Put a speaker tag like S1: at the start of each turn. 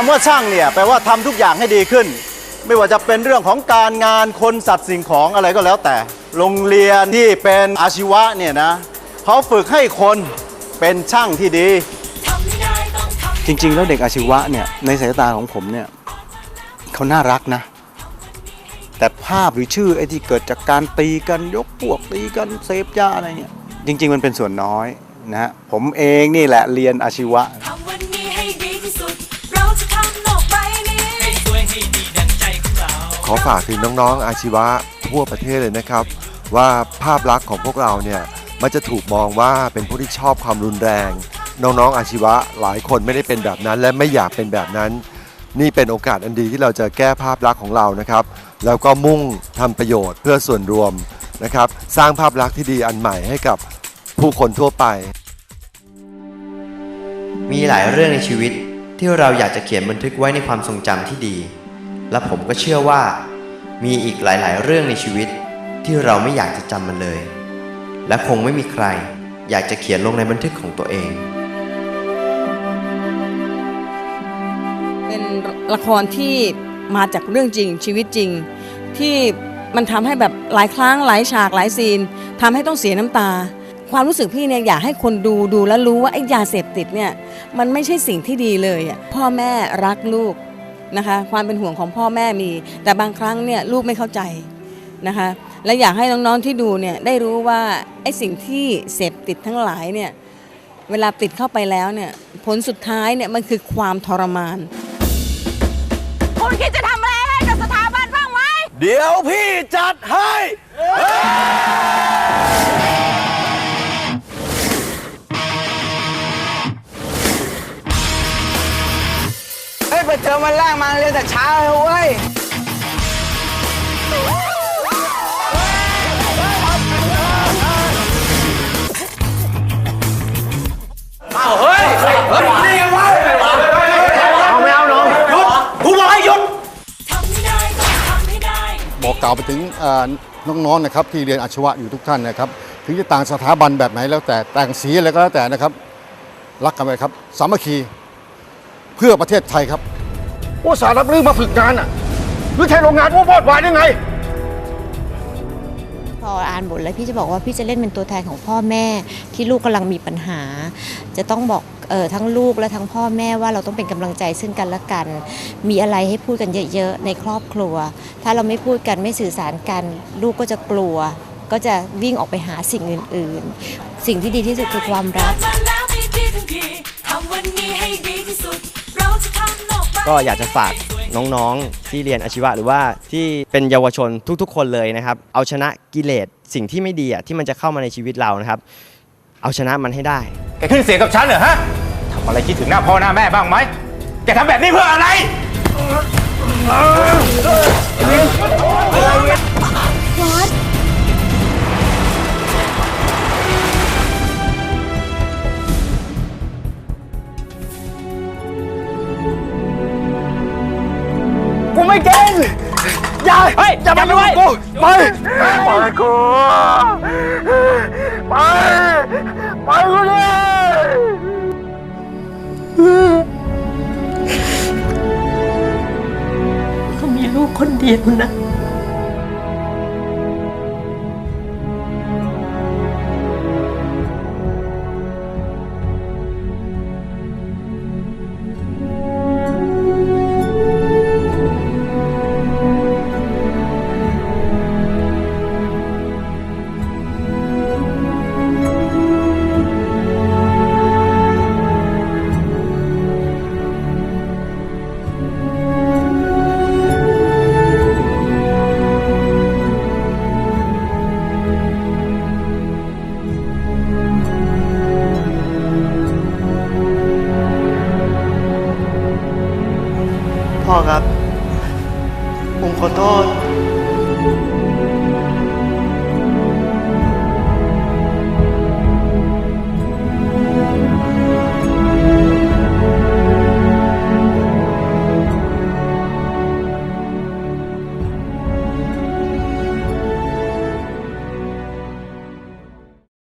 S1: คำว่าช่างเนี่ยแปลว่าทำทุกอย่างให้ดีขึ้น ไม่ว่าจะเป็นเรื่องของการงานคนสัตว์สิ่งของอะไรก็แล้วแต่ โรงเรียนที่เป็นอาชีวะเนี่ยนะเขาฝึกให้คนเป็นช่างที่ดี จริง ๆ แล้วเด็กอาชีวะเนี่ยในสายตาของผมเนี่ยเขาน่ารักนะ แต่ภาพหรือชื่อไอ้ที่เกิดจากการตีกันยกพวกตีกันเสพยาอะไรเนี่ยจริง ๆ มันเป็นส่วนน้อยนะฮะผมเองนี่แหละเรียนอาชีวะ
S2: ขอฝากถึงน้องๆอาชีวะทั่วประเทศเลยนะครับ ว่าภาพลักษณ์ของพวกเราเนี่ยมันจะถูกมองว่าเป็นผู้ที่ชอบความรุนแรง น้องๆอาชีวะหลายคนไม่ได้เป็นแบบนั้น และไม่อยากเป็นแบบนั้น นี่เป็นโอกาสอันดีที่เราจะแก้ภาพลักษณ์ของเรานะครับ แล้วก็มุ่งทำประโยชน์เพื่อส่วนรวมนะครับ สร้างภาพลักษณ์ที่ดีอันใหม่ให้กับผู้คนทั่วไป
S3: มีหลายเรื่องในชีวิตที่เราอยากจะเขียนบันทึกไว้ในความทรงจำที่ดี และผมก็เชื่อว่า มีอีกหลายๆ เรื่องในชีวิตที่เราไม่อยากจะจำมันเลย และคงไม่มีใครอยากจะเขียนลงในบันทึกของตัวเอง
S4: เป็นละครที่มาจากเรื่องจริงชีวิตจริง ที่มันทำให้แบบหลายครั้งหลายฉากหลายซีนทำให้ต้องเสียน้ำตา ความรู้สึกพี่เนี่ยอยากให้คนดูดูแล้วรู้ว่าไอ้ยาเสพติดเนี่ยมันไม่ใช่สิ่งที่ดีเลยอะพ่อแม่รักลูก นะคะความเป็นห่วงของพ่อแม่มี แต่บางครั้งเนี่ยลูกไม่เข้าใจนะคะและอยากให้น้องๆที่ดูเนี่ยได้รู้ว่าไอ้สิ่งที่เสพติดทั้งหลายเนี่ยเวลาติดเข้าไปแล้วเนี่ยผลสุดท้ายเนี่ยมันคือความทรมาน
S5: คุณคิดจะทำอะไรให้กับสถาบันบ้างไหม
S1: เดี๋ยวพี่จัดให้
S6: เฮ้ยไปเจอมันแรกมาเรียนแต่เช้าเลยเว้ย
S5: ทำไม่ได้ต้องทำให้ได้
S7: บอกกล่าวไปถึงน้องๆนะครับที่เรียนอาชีวะอยู่ทุกท่านนะครับ ถึงจะต่างสถาบันแบบไหนแล้วแต่แต่งสีอะไรก็แล้วแต่นะครับ รักกันไปครับ สามัคคีเพื่อประเทศไทยครับ
S8: ว่าสารับเรื่องมาฝึกงานอะหรือใช้โรงงานว่าวอดวายได้ไง
S9: พออ่านบทแล้วพี่จะบอกว่าพี่จะเล่นเป็นตัวแทนของพ่อแม่ที่ลูกกำลังมีปัญหา จะต้องบอกเออทั้งลูกและทั้งพ่อแม่ว่าเราต้องเป็นกำลังใจซึ่งกันและกัน มีอะไรให้พูดกันเยอะๆในครอบครัว ถ้าเราไม่พูดกันไม่สื่อสารกัน ลูกก็จะกลัว ก็จะวิ่งออกไปหาสิ่งอื่นๆ สิ่งที่ดีที่สุดคือความรัก
S5: ทำวันนี้ให้ดีที่สุด ก็
S3: อยากจะฝากน้องๆ ที่เรียนอาชีวะหรือว่าที่เป็นเยาวชนทุกๆ คนเลยนะครับ เอาชนะกิเลสสิ่งที่ไม่ดีอะที่มันจะเข้ามาในชีวิตเรานะครับ เอาชนะมันให้ได้
S8: แกขึ้นเสียงกับฉันเหรอฮะทำอะไรคิดถึงหน้าพ่อหน้าแม่บ้างไหมแกทำแบบนี้เพื่ออะไร ไม่เก่งอย่าเฮ้ยอย่ามาด้วยกูไปไปกูไปไปกูเลย
S9: เขามีลูกคนเดียวนะ
S10: ครับ ผมขอโทษ